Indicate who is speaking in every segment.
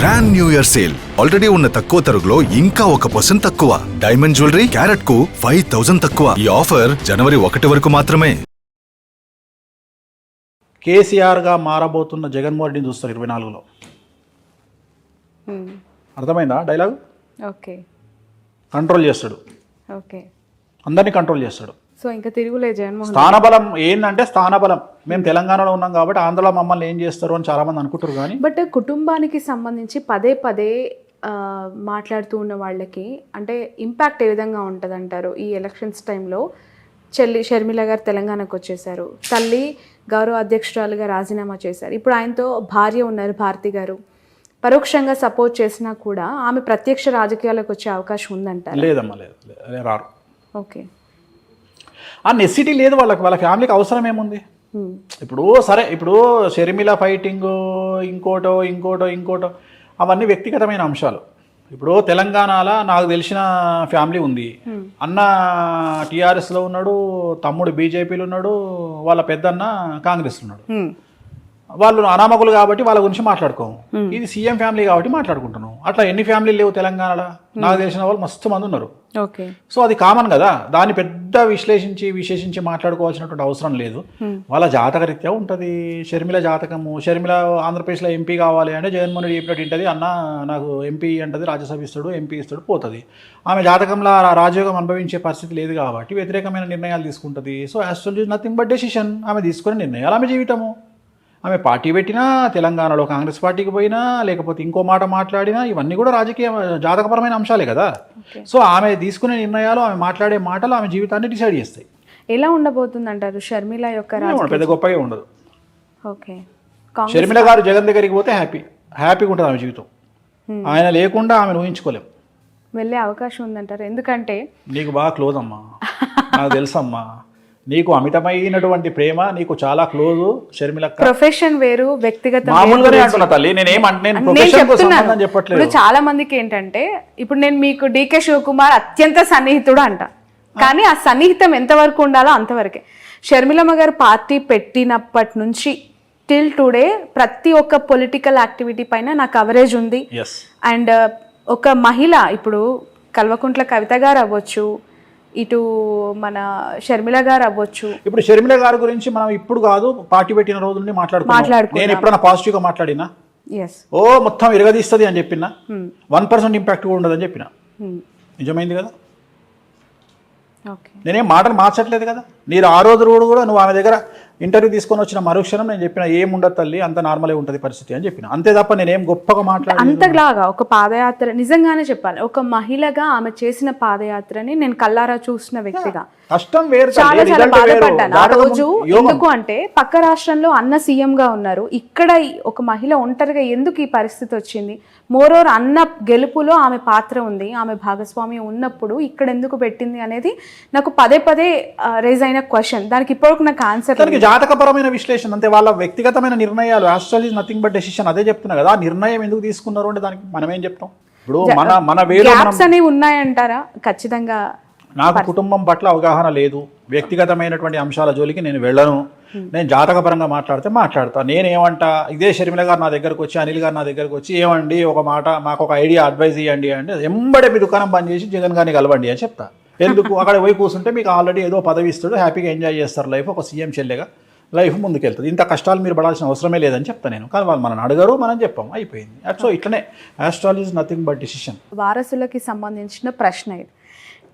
Speaker 1: Grand new year sale already ఉన్న తక్కువ తరుగులో ఇంకా ఒక పర్సెంట్ తక్కువ. డైమండ్ జ్యువెలరీ క్యారెట్కు ఫైవ్ థౌసండ్ తక్కువ. ఈ ఆఫర్ జనవరి ఒకటి వరకు మాత్రమే.
Speaker 2: కేసీఆర్గా మారబోతున్న జగన్మోహన్ రెడ్డిని చూస్తారు ఇరవై నాలుగులో. అర్థమైందా డైలాగ్?
Speaker 3: ఓకే
Speaker 2: కంట్రోల్ చేస్తాడు.
Speaker 3: ఓకే
Speaker 2: అందరినీ కంట్రోల్ చేస్తాడు.
Speaker 3: సో ఇంకా తిరుగులే జగన్మోహన్
Speaker 2: స్థానబలం ఏంటంటే స్థానబలం. మేము తెలంగాణలో ఉన్నాం కాబట్టి ఆంధ్రలో మమ్మల్ని ఏం చేస్తారు అని చాలా మంది అనుకుంటారు కానీ
Speaker 3: బట్ కుటుంబానికి సంబంధించి పదే పదే ఆ, మాట్లాడుతూ ఉన్న వాళ్ళకి అంటే ఇంపాక్ట్ ఏ విధంగా ఉంటుంది అంటారు ఈ ఎలక్షన్స్ టైంలో? చెల్లి షర్మిల గారు తెలంగాణకు వచ్చేసారు. తల్లి గౌరవ అధ్యక్షురాలుగా రాజీనామా చేశారు. ఇప్పుడు ఆయనతో భార్య ఉన్నారు భారతి గారు. పరోక్షంగా సపోర్ట్ చేసినా కూడా ఆమె ప్రత్యక్ష రాజకీయాలకు వచ్చే అవకాశం ఉందంటారు?
Speaker 2: లేదమ్మా లేదు లేదు, రారు.
Speaker 3: ఓకే.
Speaker 2: ఆ నెసిటీ లేదు వాళ్ళకి. వాళ్ళ ఫ్యామిలీకి అవసరం ఏముంది. ఇప్పుడు సరే ఇప్పుడు షర్మిల ఫైటింగ్ ఇంకోటో ఇంకోటో ఇంకోటో అవన్నీ వ్యక్తిగతమైన అంశాలు. ఇప్పుడు తెలంగాణలో నాకు తెలిసిన ఫ్యామిలీ ఉంది. అన్న టీఆర్ఎస్లో ఉన్నాడు తమ్ముడు బీజేపీలో ఉన్నాడు వాళ్ళ పెద్దన్న కాంగ్రెస్లో ఉన్నాడు. వాళ్ళు అనామకులు కాబట్టి వాళ్ళ గురించి మాట్లాడుకోము. ఇది సీఎం ఫ్యామిలీ కాబట్టి మాట్లాడుకుంటున్నాం అట్లా ఎన్ని ఫ్యామిలీలు లేవు తెలంగాణలో? నాకు తెలిసిన వాళ్ళు మస్తు మంది ఉన్నారు. సో అది కామన్ కదా. దాన్ని పెద్ద విశ్లేషించి విశేషించి మాట్లాడుకోవాల్సినటువంటి అవసరం లేదు. వాళ్ళ జాతక రీత్యా ఉంటుంది. షర్మిల జాతకము. షర్మిల ఆంధ్రప్రదేశ్లో ఎంపీ కావాలి అంటే జగన్మోహన్ రెడ్డి చెప్పినట్టు ఉంటుంది అన్న నాకు ఎంపీ అంటది రాజ్యసభ ఇస్తాడు ఎంపీ ఇస్తాడు పోతుంది. ఆమె జాతకంలో ఆ రాజయోగం అనుభవించే పరిస్థితి లేదు కాబట్టి వ్యతిరేకమైన నిర్ణయాలు తీసుకుంటుంది. So as nothing but decision ఆమె తీసుకునే నిర్ణయాలు. ఆమె జీవితము. ఆమె పార్టీ పెట్టినా తెలంగాణలో కాంగ్రెస్ పార్టీకి పోయినా లేకపోతే ఇంకో మాట మాట్లాడినా ఇవన్నీ కూడా రాజకీయ జాతకపరమైన అంశాలే కదా. సో ఆమె తీసుకునే నిర్ణయాలు ఆమె మాట్లాడే మాటలు ఆమె జీవితాన్ని డిసైడ్ చేస్తాయి.
Speaker 3: ఎలా ఉండబోతుంది అంటారు షర్మిల యొక్క
Speaker 2: పెద్ద గొప్పగా ఉండదు.
Speaker 3: ఓకే.
Speaker 2: షర్మిల గారు జగన్ దగ్గరికి పోతే హ్యాపీ హ్యాపీగా ఉంటుంది ఆమె జీవితం. ఆయన లేకుండా ఆమెను ఊహించుకోలేం.
Speaker 3: వెళ్ళే అవకాశం ఉందంటారు. ఎందుకంటే
Speaker 2: నీకు బాగా క్లోజ్ అమ్మా. నాకు తెలుసమ్మా. నీకు అమితమైనటువంటి ప్రేమ నీకు చాలా క్లోజ్ షర్మిల
Speaker 3: ప్రొఫెషన్ వేరు వ్యక్తిగత
Speaker 2: మామూలుగానే అంటున్నా తల్లి నేనేం ప్రొఫెషన్ చెప్పట్లేదు.
Speaker 3: చాలా మందికి ఏంటంటే ఇప్పుడు నేను మీకు డికే శివకుమార్ అత్యంత సన్నిహితుడు అంట. కానీ ఆ సన్నిహితం ఎంతవరకు ఉండాలో అంతవరకే షర్మిలమ్మ గారు పార్టీ పెట్టినప్పటి నుంచి టిల్ టుడే ప్రతి ఒక్క పొలిటికల్ యాక్టివిటీ పైన నా కవరేజ్ ఉంది. అండ్ ఒక మహిళ ఇప్పుడు కల్వకుంట్ల కవిత గారు అవ్వచ్చు ఇటు మన షర్మిల గారు అవ్వచ్చు.
Speaker 2: ఇప్పుడు షర్మిల గారి గురించి మనం ఇప్పుడు కాదు పార్టీ పెట్టిన రోజు నుండి మాట్లాడుకున్నాం. నేను ఎప్పుడైనా పాజిటివ్గా మాట్లాడినా? ఓ మొత్తం ఇరగదీస్తుంది అని చెప్పిన? వన్ పర్సెంట్ ఇంపాక్ట్ కూడా ఉండదని చెప్పిన? నిజమైంది కదా? నేనేం మాటలు మార్చట్లేదు కదా? మీరు ఆ రోజు కూడా నువ్వు ఆమె దగ్గర ఇంటర్వ్యూ తీసుకొని వచ్చిన మరుక్షణం నేను చెప్పిన ఏం ఉండదు తల్లి అంత నార్మలే ఉంటుంది పరిస్థితి అని చెప్పిన. అంతే తప్ప నేనేం గొప్పగా మాట్లాడి
Speaker 3: అంతలాగా ఒక పాదయాత్ర నిజంగానే చెప్పాలి ఒక మహిళగా ఆమె చేసిన పాదయాత్రని నేను కల్లారా చూసిన వ్యక్తిగా.
Speaker 2: కష్టం వేరు
Speaker 3: చాలా చాలా
Speaker 2: వేరు.
Speaker 3: బాధపడ్డాను. ఆ రోజు. ఎందుకు అంటే పక్క రాష్ట్రంలో అన్న సీఎం గా ఉన్నారు. ఇక్కడ ఒక మహిళ ఒంటరిగా ఎందుకు ఈ పరిస్థితి వచ్చింది? మోరోర్ అన్న గెలుపులో ఆమె పాత్ర ఉంది. ఆమె భాగస్వామి ఉన్నప్పుడు ఇక్కడ ఎందుకు పెట్టింది అనేది నాకు పదే పదే రేజ్ అయిన క్వశ్చన్ దానికి ఇప్పటివరకు నాకు ఆన్సర్
Speaker 2: జాతకపరమైన విశ్లేషణ అంతే వాళ్ళ వ్యక్తిగతమైన నిర్ణయాలు ఆస్ట్రాలజీ నథింగ్ బట్ డెసిషన్ అదే చెప్తున్నా కదా నిర్ణయం ఎందుకు తీసుకున్నారు అంటే దానికి మనం ఏం చెప్తాం? ఇప్పుడు మన మన
Speaker 3: అనేవి ఉన్నాయంటారా? ఖచ్చితంగా
Speaker 2: నాకు కుటుంబం పట్ల అవగాహన లేదు. వ్యక్తిగతమైనటువంటి అంశాల జోలికి నేను వెళ్ళను. నేను జాతకపరంగా మాట్లాడితే మాట్లాడతా. నేనేమంటా ఇదే షర్మిల గారు నా దగ్గరకు వచ్చి అనిల్ గారు నా దగ్గరకు వచ్చి ఏమండి ఒక మాట మాకు ఒక ఐడియా అడ్వైజ్ ఇవ్వండి అంటే ఎంబడే మీ దుకాణం బంద్ చేసి జగన్ గారిని కలవండి అని చెప్తా. ఎందుకు? అక్కడ పోయి కూర్చుంటే మీకు ఆల్రెడీ ఏదో పదవి ఇస్తాడు హ్యాపీగా ఎంజాయ్ చేస్తారు లైఫ్ ఒక సీఎం చెల్లెగా. లైఫ్ ముందుకెళ్తుంది. ఇంత కష్టాలు మీరు పడాల్సిన అవసరమే లేదని చెప్తా నేను. కానీ వాళ్ళు మనం అడగరు మనం చెప్పాం. అయిపోయింది. సో ఇట్లనే ఆస్ట్రాలజీ నథింగ్ బట్ డిసిషన్
Speaker 3: వారసులకి సంబంధించిన ప్రశ్న ఇది.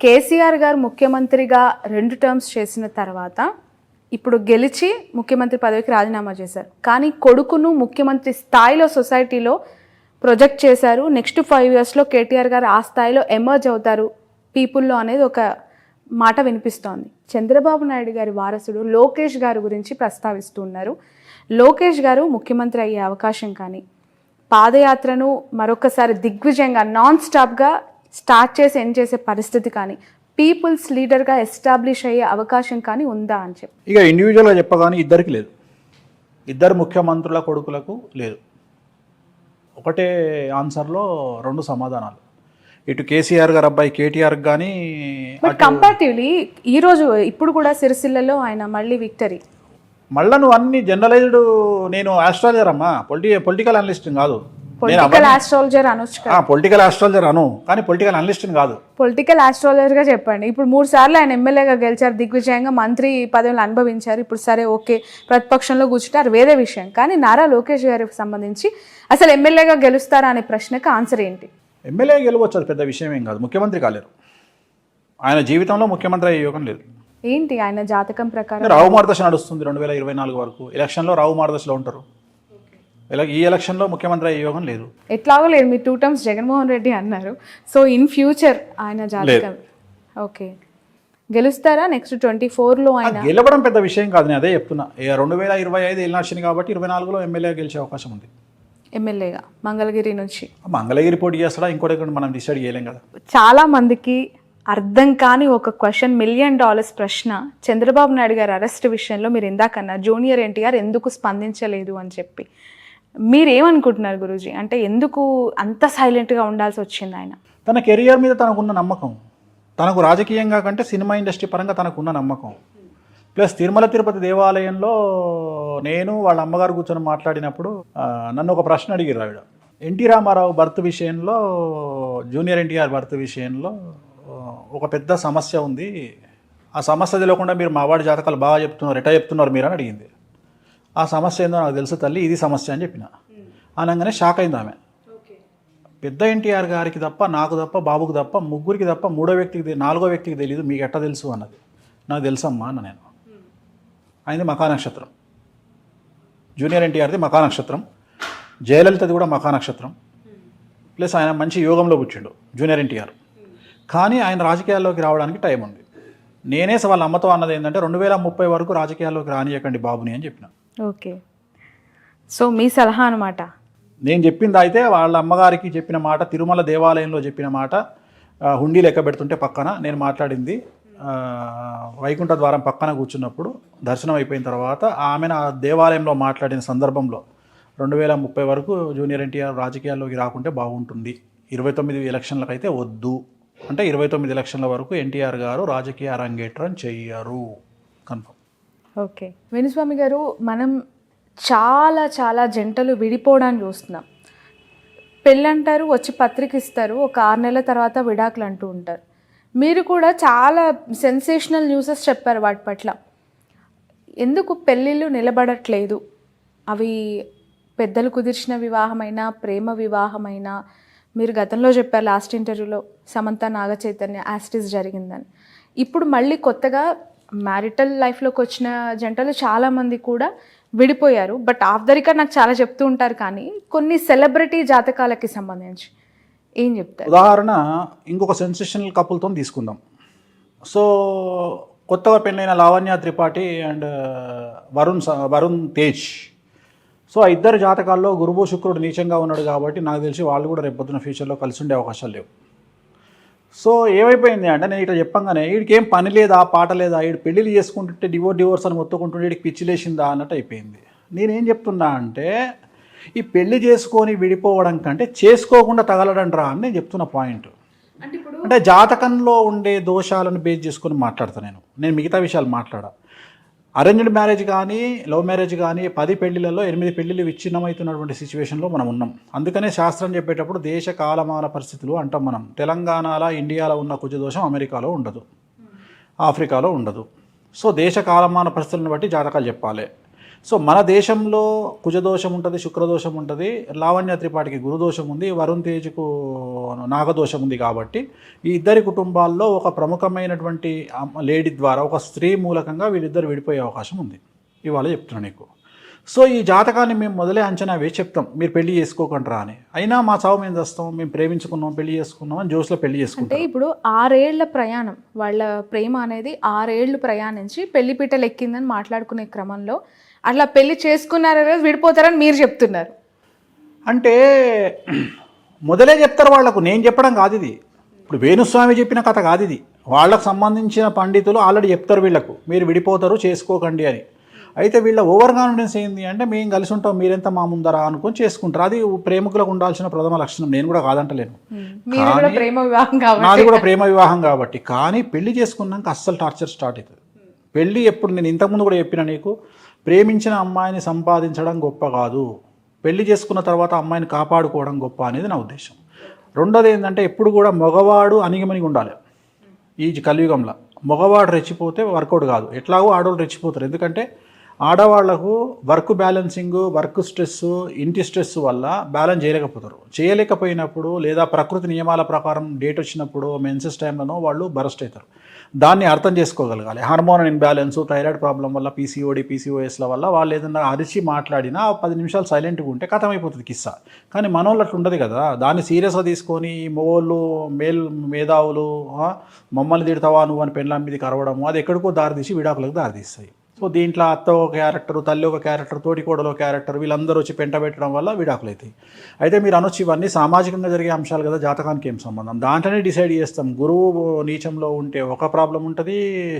Speaker 3: కేసీఆర్ గారు ముఖ్యమంత్రిగా రెండు టర్మ్స్ చేసిన తర్వాత ఇప్పుడు గెలిచి ముఖ్యమంత్రి పదవికి రాజీనామా చేశారు. కానీ కొడుకును ముఖ్యమంత్రి స్థాయిలో సొసైటీలో ప్రొజెక్ట్ చేశారు. నెక్స్ట్ ఫైవ్ ఇయర్స్లో కేటీఆర్ గారు ఆ స్థాయిలో ఎమర్జ్ అవుతారు. పీపుల్లో అనేది ఒక మాట వినిపిస్తోంది. చంద్రబాబు నాయుడు గారి వారసుడు లోకేష్ గారి గురించి ప్రస్తావిస్తున్నారు లోకేష్ గారు ముఖ్యమంత్రి అయ్యే అవకాశం కానీ పాదయాత్రను మరొకసారి దిగ్విజయంగా నాన్ స్టాప్గా స్టార్ట్ చేసి ఎండ్ చేసే పరిస్థితి కానీ పీపుల్స్ లీడర్గా ఎస్టాబ్లిష్ అయ్యే అవకాశం కానీ ఉందా అని చెప్పి.
Speaker 2: ఇక ఇండివిజువల్గా చెప్పగానే ఇద్దరికి లేదు. ఇద్దరు ముఖ్యమంత్రుల కొడుకులకు లేదు. ఒకటే ఆన్సర్లో రెండు సమాధానాలు. ఇటు కేసీఆర్ గారు అబ్బాయి కేటీఆర్ కానీ
Speaker 3: బట్ కంపారిటివ్లీ ఈ రోజు ఇప్పుడు కూడా సిరిసిల్లలో ఆయన మళ్ళీ విక్టరీ
Speaker 2: మళ్ళీ నువ్వు అన్ని జనరలైజ్డ్ నేను ఆస్ట్రాలజర్ అమ్మా. పొలిటి పొలిటికల్ అనలిస్ట్ కాదు.
Speaker 3: పొలిటికల్ ఆస్ట్రాలజర్ అనొచ్చు
Speaker 2: పొలిటికల్ ఆస్ట్రాలజర్ అను కానీ పొలిటికల్ అనలిస్ట్ కాదు.
Speaker 3: పొలిటికల్ ఆస్ట్రాలజర్గా చెప్పండి. ఇప్పుడు మూడు సార్లు ఆయన ఎమ్మెల్యేగా గెలిచారు దిగ్విజయంగా మంత్రి పదవులు అనుభవించారు. ఇప్పుడు సరే ఓకే ప్రతిపక్షంలో కూర్చుంటారు వేరే విషయం. కానీ నారా లోకేష్ గారికి సంబంధించి అసలు ఎమ్మెల్యేగా గెలుస్తారా అనే ప్రశ్నకు ఆన్సర్ ఏంటి?
Speaker 2: ఎమ్మెల్యే గెలవచ్చు అది పెద్ద విషయం ఏం కాదు. ముఖ్యమంత్రి కాలేరు. ఆయన జీవితంలో ముఖ్యమంత్రి అయ్యే యోగం లేదు.
Speaker 3: ఏంటి ఆయన జాతకం ప్రకారం?
Speaker 2: రావు మార్గదర్శ నడుస్తుంది రెండు వేల ఇరవై నాలుగు వరకు. ఎలక్షన్లో రావు మార్గదర్శలో ఉంటారు. ఇలా ఈ ఎలక్షన్లో ముఖ్యమంత్రి అయ్యే యోగం లేదు.
Speaker 3: ఎట్లాగో లేదు మీరు టూ టర్మ్స్ జగన్మోహన్ రెడ్డి అన్నారు. సో ఇన్ ఫ్యూచర్ ఆయన జాతకం. ఓకే. గెలుస్తారా నెక్స్ట్ ట్వంటీ లో
Speaker 2: ఆ
Speaker 3: ఆయన?
Speaker 2: గెలవడం పెద్ద విషయం కాదు నేను అదే చెప్తున్నా. రెండు వేల ఇరవై ఐదు ఎలక్షన్ కాబట్టి ఇరవై నాలుగులో ఎమ్మెల్యే గెలిచే అవకాశం ఉంది.
Speaker 3: ఎమ్మెల్యేగా మంగళగిరి నుంచి.
Speaker 2: మంగళగిరి పోటీ చేస్తాడా ఇంకోటి మనం డిసైడ్ చేయలేం కదా.
Speaker 3: చాలా మందికి అర్థం కాని ఒక క్వశ్చన్ మిలియన్ డాలర్స్ ప్రశ్న చంద్రబాబు నాయుడు గారి అరెస్ట్ విషయంలో మీరు ఇందాకన్నారు జూనియర్ ఎన్టీఆర్ ఎందుకు స్పందించలేదు అని చెప్పి. మీరేమనుకుంటున్నారు గురూజీ? అంటే ఎందుకు అంత సైలెంట్గా ఉండాల్సి వచ్చింది ఆయన?
Speaker 2: తన కెరియర్ మీద తనకున్న నమ్మకం తనకు రాజకీయంగా కంటే సినిమా ఇండస్ట్రీ పరంగా తనకున్న నమ్మకం. ప్లస్ తిరుమల తిరుపతి దేవాలయంలో నేను వాళ్ళ అమ్మగారు కూర్చొని మాట్లాడినప్పుడు నన్ను ఒక ప్రశ్న అడిగారు ఆవిడ. ఎన్టీ రామారావు బర్త్ విషయంలో జూనియర్ ఎన్టీఆర్ బర్త్ విషయంలో ఒక పెద్ద సమస్య ఉంది. ఆ సమస్య తెలియకుండా మీరు మావాడి జాతకాలు బాగా చెప్తున్నారు రిటైర్ చెప్తున్నారు మీరు అని అడిగింది. ఆ సమస్య ఏందో నాకు తెలుసు తల్లి ఇది సమస్య అని చెప్పిన. అనగానే షాక్ అయింది ఆమె. పెద్ద ఎన్టీఆర్ గారికి తప్ప నాకు తప్ప బాబుకు తప్ప ముగ్గురికి తప్ప మూడో వ్యక్తికి నాలుగో వ్యక్తికి తెలియదు మీకు ఎట్ట తెలుసు అన్నది. నాకు తెలుసమ్మా అన్న నేను. ఆయనది మకా నక్షత్రం జూనియర్ ఎన్టీఆర్ది మకా నక్షత్రం జయలలితది కూడా మకా నక్షత్రం ప్లస్ ఆయన మంచి యోగంలో పుట్టిండు జూనియర్ ఎన్టీఆర్. కానీ ఆయన రాజకీయాల్లోకి రావడానికి టైం ఉంది. నేనే వాళ్ళ అమ్మతో అన్నది ఏంటంటే రెండు వేల ముప్పై వరకు రాజకీయాల్లోకి రానియకండి బాబుని అని చెప్పిన.
Speaker 3: ఓకే. సో మీ సలహా అనమాట
Speaker 2: నేను చెప్పింది అయితే వాళ్ళ అమ్మగారికి చెప్పిన మాట తిరుమల దేవాలయంలో చెప్పిన మాట హుండీ లెక్క పెడుతుంటే పక్కన నేను మాట్లాడింది. వైకుంఠ ద్వారం పక్కన కూర్చున్నప్పుడు దర్శనం అయిపోయిన తర్వాత ఆమె ఆ దేవాలయంలో మాట్లాడిన సందర్భంలో రెండు వేల ముప్పై వరకు జూనియర్ ఎన్టీఆర్ రాజకీయాల్లోకి రాకుంటే బాగుంటుంది. ఇరవై తొమ్మిది ఎలక్షన్లకు అయితే వద్దు. అంటే ఇరవై తొమ్మిది ఎలక్షన్ల వరకు ఎన్టీఆర్ గారు రాజకీయ అరంగేట్రం చెయ్యరు. కన్ఫర్మ్.
Speaker 3: ఓకే. వేణుస్వామి గారు మనం చాలా చాలా జంటలు విడిపోవడానికి చూస్తున్నాం. పెళ్ళి అంటారు వచ్చి పత్రిక ఇస్తారు ఒక ఆరు నెలల తర్వాత విడాకులు అంటూ ఉంటారు. మీరు కూడా చాలా సెన్సేషనల్ న్యూసెస్ చెప్పారు వాటి పట్ల. ఎందుకు పెళ్ళిళ్ళు నిలబడట్లేదు? అవి పెద్దలు కుదిర్చిన వివాహమైనా ప్రేమ వివాహమైనా? మీరు గతంలో చెప్పారు లాస్ట్ ఇంటర్వ్యూలో సమంత నాగచైతన్య యాస్టిస్ జరిగిందని. ఇప్పుడు మళ్ళీ కొత్తగా మ్యారిటల్ లైఫ్లోకి వచ్చిన జంటలు చాలామంది కూడా విడిపోయారు. బట్ ఆఫ్ ద రికార్డ్ నాకు చాలా చెప్తూ ఉంటారు కానీ కొన్ని సెలబ్రిటీ జాతకాలకి సంబంధించి ఏం చెప్తారు?
Speaker 2: ఉదాహరణ ఇంకొక సెన్సేషనల్ కపుల్తో తీసుకుందాం. సో కొత్తగా పెళ్ళైన Lavanya Tripathi and uh, Varun Varun Tej. So ఆ ఇద్దరు జాతకాల్లో గురువు శుక్రుడు నీచంగా ఉన్నాడు కాబట్టి నాకు తెలిసి వాళ్ళు కూడా రేపు ఫ్యూచర్లో కలిసి ఉండే అవకాశాలు లేవు. సో ఏమైపోయింది అంటే నేను ఇట్లా చెప్పంగానే వీడికి ఏం పని లేదా పాట లేదా వీడు పెళ్ళిళ్ళు చేసుకుంటుంటే డివోర్ డివోర్స్ అని మొత్తుకుంటుంటే వీడికి పిచ్చి లేచిందా అన్నట్టు అయిపోయింది. నేనేం చెప్తున్నా అంటే ఈ పెళ్ళి చేసుకొని విడిపోవడం కంటే చేసుకోకుండా తగలడం రా అని నేను చెప్తున్న పాయింట్. అంటే జాతకంలో ఉండే దోషాలను బేస్ చేసుకొని మాట్లాడతా నేను. నేను మిగతా విషయాలు మాట్లాడా. అరేంజ్డ్ మ్యారేజ్ కానీ లవ్ మ్యారేజ్ కానీ పది పెళ్ళిలలో ఎనిమిది పెళ్ళిళ్ళు విచ్ఛిన్నమవుతున్నటువంటి సిచ్యువేషన్లో మనం ఉన్నాం. అందుకనే శాస్త్రం చెప్పేటప్పుడు దేశ కాలమాన పరిస్థితులు అంటాం మనం. తెలంగాణలో ఇండియాలో ఉన్న కుజదోషం అమెరికాలో ఉండదు. ఆఫ్రికాలో ఉండదు. సో దేశ కాలమాన పరిస్థితులను బట్టి జాతకాలు చెప్పాలి. సో మన దేశంలో కుజదోషం ఉంటుంది శుక్రదోషం ఉంటుంది లావణ్య త్రిపాఠికి గురుదోషం ఉంది వరుణ్ తేజ్కు నాగదోషం ఉంది కాబట్టి ఈ ఇద్దరి కుటుంబాల్లో ఒక ప్రముఖమైనటువంటి లేడీ ద్వారా ఒక స్త్రీ మూలకంగా వీళ్ళిద్దరు విడిపోయే అవకాశం ఉంది. ఇవాళ చెప్తున్నాను నీకు. సో ఈ జాతకాన్ని మేము మొదలే అంచనా వేసి చెప్తాం. మీరు పెళ్ళి చేసుకోకండి అని. అయినా మా చావు మేము చేస్తాం మేము ప్రేమించుకున్నాం పెళ్ళి చేసుకున్నాం అని జోస్లో పెళ్ళి చేసుకుంటాం
Speaker 3: అంటే ఇప్పుడు ఆరేళ్ళ ప్రయాణం వాళ్ళ ప్రేమ అనేది ఆరేళ్ళు ప్రయాణించి పెళ్ళి పీటలు ఎక్కిందని మాట్లాడుకునే క్రమంలో అట్లా పెళ్ళి చేసుకున్నారో రోజు విడిపోతారని మీరు చెప్తున్నారు.
Speaker 2: అంటే మొదలే చెప్తారు వాళ్ళకు నేను చెప్పడం కాదు ఇది. ఇప్పుడు వేణుస్వామి చెప్పిన కథ కాదు ఇది. వాళ్ళకు సంబంధించిన పండితులు ఆల్రెడీ చెప్తారు వీళ్ళకు. మీరు విడిపోతారు చేసుకోకండి అని. అయితే వీళ్ళ ఓవర్ కాన్ఫిడెన్స్ ఏంది అంటే మేము కలిసి ఉంటాం మీరెంత మా ముందరా అనుకొని చేసుకుంటారు. అది ప్రేమికులకు ఉండాల్సిన ప్రథమ లక్షణం. నేను కూడా కాదంటలేను. నాది కూడా ప్రేమ వివాహం కాబట్టి. కానీ పెళ్ళి చేసుకున్నాక అస్సలు టార్చర్ స్టార్ట్ అవుతుంది పెళ్ళి ఎప్పుడు నేను ఇంతకుముందు కూడా చెప్పిన నీకు ప్రేమించిన అమ్మాయిని సంపాదించడం గొప్ప కాదు. పెళ్ళి చేసుకున్న తర్వాత అమ్మాయిని కాపాడుకోవడం గొప్ప అనేది నా ఉద్దేశం. రెండోది ఏంటంటే ఎప్పుడు కూడా మగవాడు అణిగిమణిగి ఉండాలి. ఈ కలియుగంలో మగవాడు రెచ్చిపోతే వర్కౌట్ కాదు. ఎట్లాగో ఆడవాళ్ళు రెచ్చిపోతారు. ఎందుకంటే ఆడవాళ్ళకు వర్క్ బ్యాలెన్సింగ్ వర్క్ స్ట్రెస్ ఇంటి స్ట్రెస్ వల్ల బ్యాలెన్స్ చేయలేకపోతారు. చేయలేకపోయినప్పుడు లేదా ప్రకృతి నియమాల ప్రకారం డేట్ వచ్చినప్పుడు మెన్సెస్ టైంలోనో వాళ్ళు బరస్ట్ అవుతారు దాన్ని అర్థం చేసుకోగలగాలి. హార్మోన్ ఇన్బ్యాలెన్స్ థైరాయిడ్ ప్రాబ్లం వల్ల పీసీఓడి పీసీఓఎస్ల వల్ల వాళ్ళు ఏదైనా అరిచి మాట్లాడినా పది నిమిషాలు సైలెంట్గా ఉంటే కథమైపోతుంది కిస్సా. కానీ మనోళ్ళు అట్లా ఉండదు కదా. దాన్ని సీరియస్గా తీసుకొని మగోళ్ళు మేల్ మేధావులు మమ్మల్ని తిడతావా నువ్వు అని పెళ్ళాం మీదకి అరవడము అది ఎక్కడికో దారితీసి విడాకులకు దారితీస్తాయి సో దీంట్లో అత్త ఒక క్యారెక్టర్ తల్లి ఒక క్యారెక్టర్ తోటికోడలో క్యారెక్టర్ వీళ్ళందరూ వచ్చి పెంట పెట్టడం వల్ల విడాకులు అవుతాయి. అయితే మీరు అనొచ్చు ఇవన్నీ సామాజికంగా జరిగే అంశాలు కదా జాతకానికి ఏం సంబంధం? దాంట్లోనే డిసైడ్ చేస్తాం. గురువు నీచంలో ఉంటే ఒక ప్రాబ్లం ఉంటుంది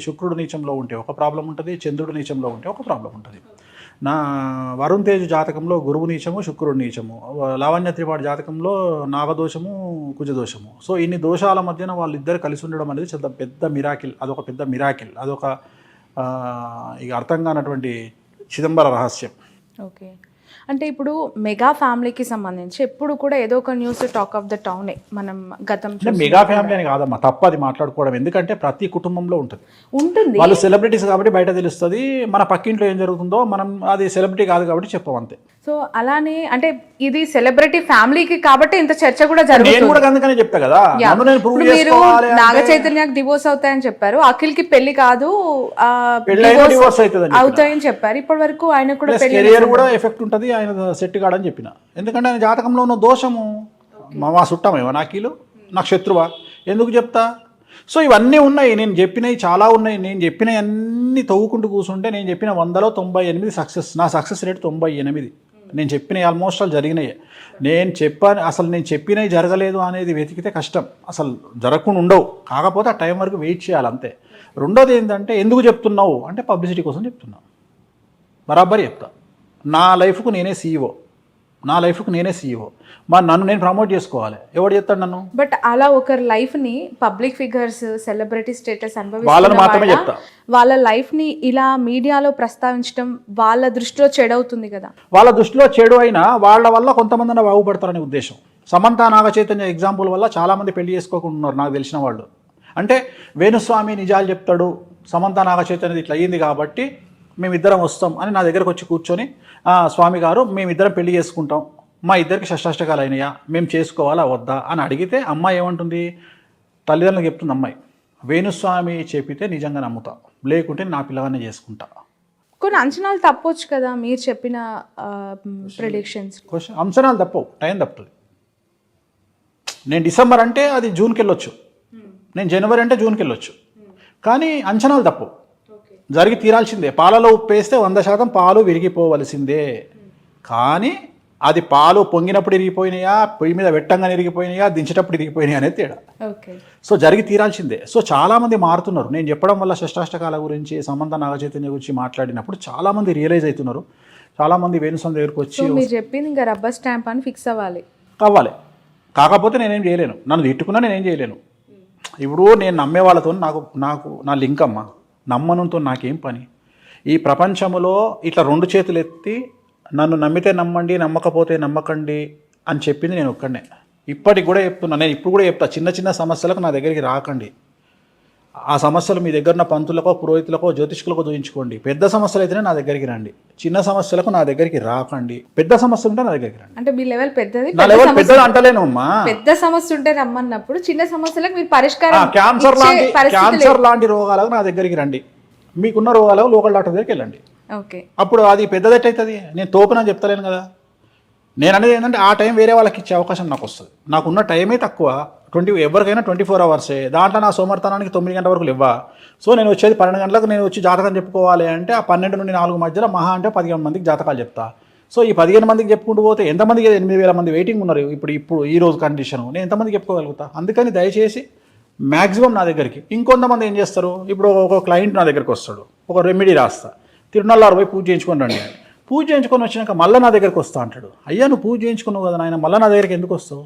Speaker 2: శుక్రుడు నీచంలో ఉంటే ఒక ప్రాబ్లం ఉంటుంది చంద్రుడు నీచంలో ఉంటే ఒక ప్రాబ్లం ఉంటుంది. నా వరుణ్ తేజ్ జాతకంలో గురువు నీచము శుక్రుడు నీచము. లావణ్య త్రిపాఠి జాతకంలో నాగదోషము కుజదోషము. సో ఇన్ని దోషాల మధ్యన వాళ్ళిద్దరు కలిసి ఉండడం అనేది చాలా పెద్ద మిరాకిల్ అదొక పెద్ద మిరాకిల్ అదొక ఇక అర్థం కానటువంటి చిదంబర రహస్యం.
Speaker 3: ఓకే. అంటే ఇప్పుడు మెగా ఫ్యామిలీకి సంబంధించి ఎప్పుడు కూడా ఏదో ఒక న్యూస్ టాక్ ఆఫ్ ద టౌనే మనం గతం
Speaker 2: మెగా ఫ్యామిలీ అని కాదమ్మా తప్పది మాట్లాడుకోవడం. ఎందుకంటే ప్రతి కుటుంబంలో ఉంటుంది.
Speaker 3: ఉంటుంది.
Speaker 2: వాళ్ళు సెలబ్రిటీస్ కాబట్టి బయట తెలుస్తుంది మన పక్కింట్లో ఏం జరుగుతుందో మనం అది సెలబ్రిటీ కాదు కాబట్టి చెప్పం అంతే.
Speaker 3: సో అలానే అంటే ఇది సెలబ్రిటీ ఫ్యామిలీకి కాబట్టి ఇంత చర్చ కూడా జరుగుతుంది.
Speaker 2: కూడా అందుకనే చెప్తా కదా.
Speaker 3: మీరు నాగ చైతన్యకి డివోర్స్ అవుతాయని చెప్పారు. అఖిల్కి పెళ్ళి కాదు అవుతాయని చెప్పారు. ఇప్పటి వరకు ఆయన కూడా
Speaker 2: కెరియర్ కూడా ఎఫెక్ట్ ఉంటుంది ఆయన సెట్ కాడని చెప్పిన. ఎందుకంటే ఆయన జాతకంలో ఉన్న దోషము. మా మా చుట్టమేవా నాకీలు నాకు శత్రువా? ఎందుకు చెప్తా? సో ఇవన్నీ ఉన్నాయి. నేను చెప్పినవి చాలా ఉన్నాయి. నేను చెప్పినవి అన్నీ తవ్వుకుంటూ కూర్చుంటే నేను చెప్పిన వందలో తొంభై ఎనిమిది సక్సెస్ నా సక్సెస్ రేట్ తొంభై ఎనిమిది. నేను చెప్పినవి ఆల్మోస్ట్ ఆల్ జరిగినాయి. నేను చెప్పాను అసలు నేను చెప్పినవి జరగలేదు అనేది వెతికితే కష్టం. అసలు జరగకుండా ఉండవు. కాకపోతే ఆ టైం వరకు వెయిట్ చేయాలి అంతే. రెండోది ఏంటంటే ఎందుకు చెప్తున్నావు? అంటే పబ్లిసిటీ కోసం చెప్తున్నావు బరాబర్ చెప్తా. నా లైఫ్కు నేనే సీఈఓ నా లైఫ్కు నేనే సీఈఓ మరి నన్ను నేను ప్రమోట్ చేసుకోవాలి. ఎవడు చెప్తాడు నన్ను?
Speaker 3: బట్ అలా ఒకరి లైఫ్ని పబ్లిక్ ఫిగర్స్ సెలబ్రిటీ స్టేటస్
Speaker 2: వాళ్ళని మాత్రమే చెప్తా.
Speaker 3: వాళ్ళ లైఫ్ని ఇలా మీడియాలో ప్రస్తావించడం వాళ్ళ దృష్టిలో చెడవుతుంది కదా.
Speaker 2: వాళ్ళ దృష్టిలో చెడు అయినా వాళ్ళ వల్ల కొంతమంది బాగుపడతారనే ఉద్దేశం. సమంత నాగ చైతన్య ఎగ్జాంపుల్ వల్ల చాలామంది పెళ్ళి చేసుకోకుండా ఉన్నారు నాకు తెలిసిన వాళ్ళు. అంటే వేణుస్వామి నిజాలు చెప్తాడు సమంత నాగ చైతన్యది ఇట్లా అయ్యింది కాబట్టి మేమిద్దరం వస్తాం అని నా దగ్గరకు వచ్చి కూర్చొని "ఆ, స్వామి గారు మేమిద్దరం పెళ్ళి చేసుకుంటాం. మా ఇద్దరికి షష్టాష్టకాలు అయినాయా? మేము చేసుకోవాలా? వద్దా? అని అడిగితే అమ్మాయి ఏమంటుంది? తల్లిదండ్రులకు చెప్తుంది అమ్మాయి వేణుస్వామి చెప్పితే నిజంగా నమ్ముతా. లేకుంటే నా పిల్లగానే చేసుకుంటా.
Speaker 3: కొన్ని అంచనాలు తప్పొచ్చు కదా మీరు చెప్పిన ప్రిడిక్షన్స్
Speaker 2: క్వశ్చన్ అంచనాలు తప్పవు. టైం తప్పుతుంది. నేను డిసెంబర్ అంటే అది జూన్కి వెళ్ళొచ్చు. నేను జనవరి అంటే జూన్కి వెళ్ళొచ్చు. కానీ అంచనాలు తప్పవు. జరిగి తీరాల్సిందే. పాలలో ఉప్పు వేస్తే వంద శాతం పాలు విరిగిపోవలసిందే. కానీ అది పాలు పొంగినప్పుడు ఇరిగిపోయినాయా పొయ్యి మీద వెట్టంగా ఇరిగిపోయినాయా దించేటప్పుడు ఇరిగిపోయినాయా అనేది తేడా. సో జరిగి తీరాల్సిందే. సో చాలామంది మారుతున్నారు. నేను చెప్పడం వల్ల షష్టాష్టకాల గురించి సంబంధ నాగచైతన్య గురించి మాట్లాడినప్పుడు చాలామంది రియలైజ్ అవుతున్నారు. చాలామంది వేణుస్వామి దగ్గరికి వచ్చి
Speaker 3: మీరు చెప్పింది ఇంకా రబ్బర్ స్టాంప్ అని ఫిక్స్ అవ్వాలి.
Speaker 2: కావాలి కాకపోతే నేనేం చేయలేను. నన్ను తిట్టుకున్నా నేనేం చేయలేను. ఇప్పుడు నేను నమ్మే వాళ్ళతో నాకు నాకు నా లింక్ అమ్మ నమ్మనంతో నాకేం పని? ఈ ప్రపంచంలో ఇట్లా రెండు చేతులు ఎత్తి నన్ను నమ్మితే నమ్మండి నమ్మకపోతే నమ్మకండి అని చెప్పింది నేను ఒక్కడనే. ఇప్పటికి కూడా చెప్తున్నా. నేను ఇప్పుడు కూడా చెప్తా. చిన్న చిన్న సమస్యలకు నా దగ్గరికి రాకండి. ఆ సమస్యలు మీ దగ్గర ఉన్న పంతులకో పురోహితులకో జ్యోతిష్కులకో చూయించుకోండి. పెద్ద సమస్యలు అయితేనే నా దగ్గరికి రండి. చిన్న సమస్యలకు నా దగ్గరికి రాకండి. పెద్ద సమస్య ఉంటే నా దగ్గరికి రండి.
Speaker 3: అంటే మీ లెవెల్ పెద్దది
Speaker 2: నా
Speaker 3: పెద్ద
Speaker 2: లెవెల్ పెద్దది అంటలేను అమ్మా.
Speaker 3: పెద్ద సమస్య ఉంటే రమ్మన్నప్పుడు చిన్న సమస్యలకు మీరు పరిష్కారం
Speaker 2: క్యాన్సర్ లాంటి క్యాన్సర్ లాంటి రోగాలకు నా దగ్గరికి రండి. మీకున్న రోగాలకు లోకల్ డాక్టర్ దగ్గరికి వెళ్ళండి.
Speaker 3: ఓకే.
Speaker 2: అప్పుడు అది పెద్దది ఎట్టయితుంది నేను తోపునని చెప్తలేను కదా. నేను అనేది ఏంటంటే ఆ టైం వేరే వాళ్ళకి ఇచ్చే అవకాశం నాకు వస్తుంది. నాకున్న టైమే తక్కువ. ట్వంటీ ఎవరికైనా ట్వంటీ ఫోర్ అవర్సే దాంట్లో నా సోమర్థనానికి తొమ్మిది గంటల వరకు ఇవ్వ సో నేను వచ్చేది పన్నెండు గంటలకు నేను వచ్చి జాతకం చెప్పుకోవాలి అంటే ఆ పన్నెండు నుండి నాలుగు మధ్యలో మహా అంటే పదిహేను మందికి జాతకాలు చెప్తా. సో ఈ పదిహేను మందికి చెప్పుకుంటూ పోతే ఎంతమందికి ఎనిమిది వేల మంది వెయిటింగ్ ఉన్నారు? ఇప్పుడు ఇప్పుడు ఈ రోజు కండిషన్ నేను ఎంతమందికి చెప్పుకోగలుగుతా? అందుకని దయచేసి మ్యాక్సిమం నా దగ్గరికి. ఇంకొంతమంది ఏం చేస్తారు? ఇప్పుడు ఒక క్లయింట్ నా దగ్గరికి వస్తాడు. ఒక రెమెడీ రాస్తా. తిరునల్లారు పోయి పూజ చేయించుకొని రండి పూజ చేయించుకొని వచ్చినాక మళ్ళీ నా దగ్గరికి వస్తా అంటాడు. అయ్యా నువ్వు పూజ చేయించుకున్నావు కదా నాయన మళ్ళీ నా దగ్గరికి ఎందుకు వస్తావు?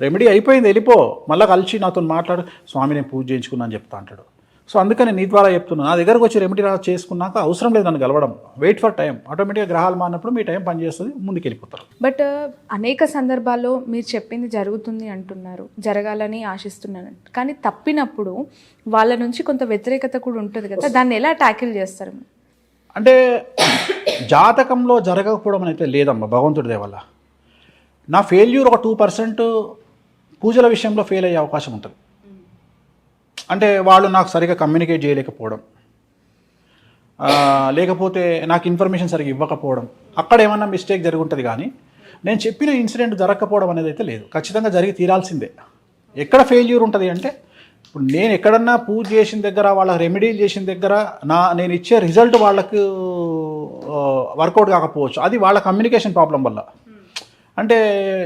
Speaker 2: రెమెడీ అయిపోయింది వెళ్ళిపో. మళ్ళీ కలిసి నాతో మాట్లాడు. స్వామి నేను పూజ చేయించుకున్నా అని చెప్తా అంటాడు. సో అందుకని నీ ద్వారా చెప్తున్నాను నా దగ్గరకు వచ్చి రెమెడీ రా చేసుకున్నాక అవసరం లేదు నన్ను కలవడం వెయిట్ ఫర్ టైం ఆటోమేటిక్గా గ్రహాలు మారినప్పుడు మీ టైం పనిచేస్తుంది ముందుకు వెళ్ళిపోతారు
Speaker 3: బట్ uh, అనేక సందర్భాల్లో మీరు చెప్పింది జరుగుతుంది అంటున్నారు. జరగాలని ఆశిస్తున్నాను. కానీ తప్పినప్పుడు వాళ్ళ నుంచి కొంత వ్యతిరేకత కూడా ఉంటుంది కదా. దాన్ని ఎలా ట్యాకిల్ చేస్తారు?
Speaker 2: అంటే జాతకంలో జరగకపోవడం అయితే లేదమ్మా భగవంతుడి దయ వల్ల నా ఫెయిల్యూర్ ఒక టూ పర్సెంట్ పూజల విషయంలో ఫెయిల్ అయ్యే అవకాశం ఉంటుంది. అంటే వాళ్ళు నాకు సరిగా కమ్యూనికేట్ చేయలేకపోవడం. లేకపోతే నాకు ఇన్ఫర్మేషన్ సరిగా ఇవ్వకపోవడం. అక్కడ ఏమన్నా మిస్టేక్ జరిగి ఉంటుంది కానీ నేను చెప్పిన ఇన్సిడెంట్ జరగకపోవడం అనేది అయితే లేదు. ఖచ్చితంగా జరిగి తీరాల్సిందే. ఎక్కడ ఫెయిల్యూర్ ఉంటుంది అంటే ఇప్పుడు నేను ఎక్కడన్నా పూజ చేసిన దగ్గర వాళ్ళకి రెమెడీలు చేసిన దగ్గర నా నేను ఇచ్చే రిజల్ట్ వాళ్ళకు వర్కౌట్ కాకపోవచ్చు. అది వాళ్ళ కమ్యూనికేషన్ ప్రాబ్లం వల్ల. అంటే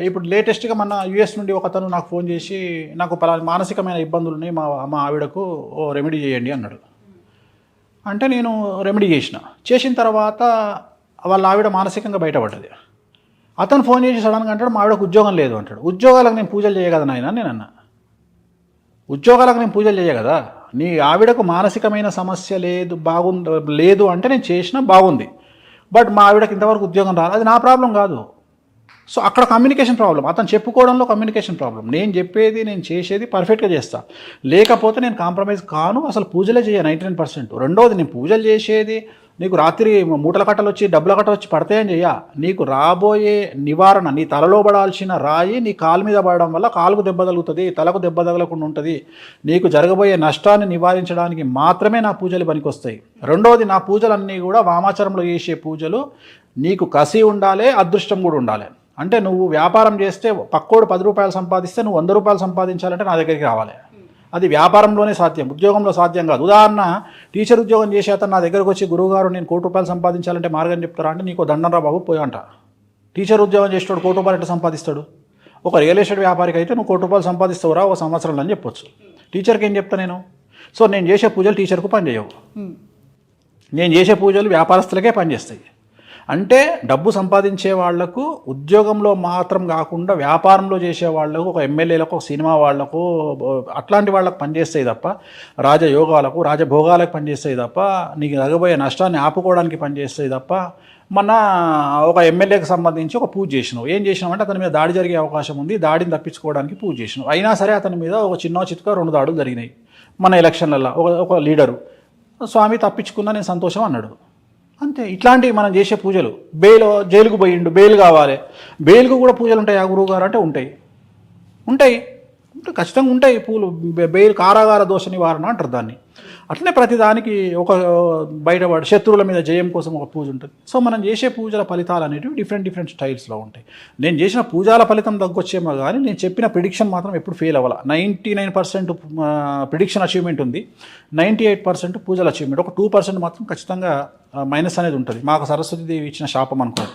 Speaker 2: ఇప్పుడు లేటెస్ట్గా మన యుఎస్ నుండి ఒక అతను నాకు ఫోన్ చేసి నాకు పలానా మానసికమైన ఇబ్బందులు ఉన్నాయి మా మా ఆవిడకు ఓ రెమెడీ చేయండి అన్నాడు. అంటే నేను రెమెడీ చేసిన. చేసిన తర్వాత వాళ్ళ ఆవిడ మానసికంగా బయటపడ్డది. అతను ఫోన్ చేసి సడన్గా అంటాడు మా ఆవిడకు ఉద్యోగం లేదు అంటాడు. ఉద్యోగాలకు నేను పూజలు చేయగలను ఆయన నేను అన్నా ఉద్యోగాలకు నేను పూజలు చేయ కదా. నీ ఆవిడకు మానసికమైన సమస్య లేదు బాగుంది లేదు అంటే నేను చేసినా బాగుంది. బట్ మా ఆవిడకి ఇంతవరకు ఉద్యోగం రాదు అది నా ప్రాబ్లం కాదు. సో అక్కడ కమ్యూనికేషన్ ప్రాబ్లం. అతను చెప్పుకోవడంలో కమ్యూనికేషన్ ప్రాబ్లం. నేను చెప్పేది నేను చేసేది పర్ఫెక్ట్గా చేస్తా. లేకపోతే నేను కాంప్రమైజ్ కాను. అసలు పూజలే చేయ నైంటీ నైన్ పర్సెంట్. రెండవది నేను పూజలు చేసేది నీకు రాత్రి మూటల కట్టలు వచ్చి డబ్బుల కట్టలు వచ్చి పడతాయని చెయ్య. నీకు రాబోయే నివారణ నీ తలలో పడాల్సిన రాయి నీ కాలు మీద పడడం వల్ల కాలుకు దెబ్బ తగులుతుంది తలకు దెబ్బ తగలకుండా ఉంటుంది. నీకు జరగబోయే నష్టాన్ని నివారించడానికి మాత్రమే నా పూజలు పనికొస్తాయి. రెండవది నా పూజలన్నీ కూడా వామాచారంలో చేసే పూజలు. నీకు కసి ఉండాలి అదృష్టం కూడా ఉండాలి. అంటే నువ్వు వ్యాపారం చేస్తే పక్కోడు పది రూపాయలు సంపాదిస్తే నువ్వు వంద రూపాయలు సంపాదించాలంటే నా దగ్గరికి రావాలి. అది వ్యాపారంలోనే సాధ్యం ఉద్యోగంలో సాధ్యం కాదు. ఉదాహరణ టీచర్ ఉద్యోగం చేసే అతను నా దగ్గరకు వచ్చి గురువుగారు నేను కోటి రూపాయలు సంపాదించాలంటే మార్గం చెప్తారా? అంటే నీకు దండంరా బాబు పోయి అంట. టీచర్ ఉద్యోగం చేసేవాడు కోటి రూపాయలు ఎట్లా సంపాదిస్తాడు? ఒక రియల్ ఎస్టేట్ వ్యాపారికి అయితే నువ్వు కోటి రూపాయలు సంపాదిస్తావురా ఒక సంవత్సరంలో అని చెప్పొచ్చు. టీచర్కి ఏం చెప్తా నేను? సో నేను చేసే పూజలు టీచర్కు పనిచేయవు. నేను చేసే పూజలు వ్యాపారస్తులకే పనిచేస్తాయి. అంటే డబ్బు సంపాదించే వాళ్ళకు ఉద్యోగంలో మాత్రం కాకుండా వ్యాపారంలో చేసే వాళ్ళకు ఒక ఎమ్మెల్యేలకు ఒక సినిమా వాళ్ళకు అట్లాంటి వాళ్ళకు పనిచేస్తాయి తప్ప రాజయోగాలకు రాజభోగాలకు పనిచేస్తాయి తప్ప నీకు తగ్గబోయే నష్టాన్ని ఆపుకోవడానికి పనిచేస్తాయి తప్ప మన ఒక ఎమ్మెల్యేకి సంబంధించి ఒక పూజ చేసినావు. ఏం చేసినావు అంటే అతని మీద దాడి జరిగే అవకాశం ఉంది దాడిని తప్పించుకోవడానికి పూజ చేసినావు. అయినా సరే అతని మీద ఒక చిన్న చిత్క రెండు దాడులు జరిగినాయి మన ఎలక్షన్లలో. ఒక ఒక లీడరు స్వామి తప్పించుకున్నా నేను సంతోషం అన్నాడు. అంతే ఇట్లాంటివి మనం చేసే పూజలు. బెయిల్ జైలుకు పోయిండు బెయిల్ కావాలి. బెయిల్కు కూడా పూజలు ఉంటాయి ఆ గురువు గారు? అంటే ఉంటాయి. ఉంటాయి. అంటే ఖచ్చితంగా ఉంటాయి పూలు. బెయిల్ కారాగార దోష నివారణ అంటారు దాన్ని. అట్లనే ప్రతిదానికి ఒక బయటపడి శత్రువుల మీద జయం కోసం ఒక పూజ ఉంటుంది. సో మనం చేసే పూజల ఫలితాలు అనేటివి డిఫరెంట్ డిఫరెంట్ స్టైల్స్లో ఉంటాయి. నేను చేసిన పూజల ఫలితం తగ్గొచ్చేమో కానీ నేను చెప్పిన ప్రిడిక్షన్ మాత్రం ఎప్పుడు ఫెయిల్ అవ్వాలి. Ninety nine percent prediction achievement ఉంది. నైంటీ ఎయిట్ పర్సెంట్ పూజల అచీవ్మెంట్. ఒక టూ పర్సెంట్ మాత్రం ఖచ్చితంగా మైనస్ అనేది ఉంటుంది. మాకు సరస్వతి దేవి ఇచ్చిన శాపం అనుకోండి.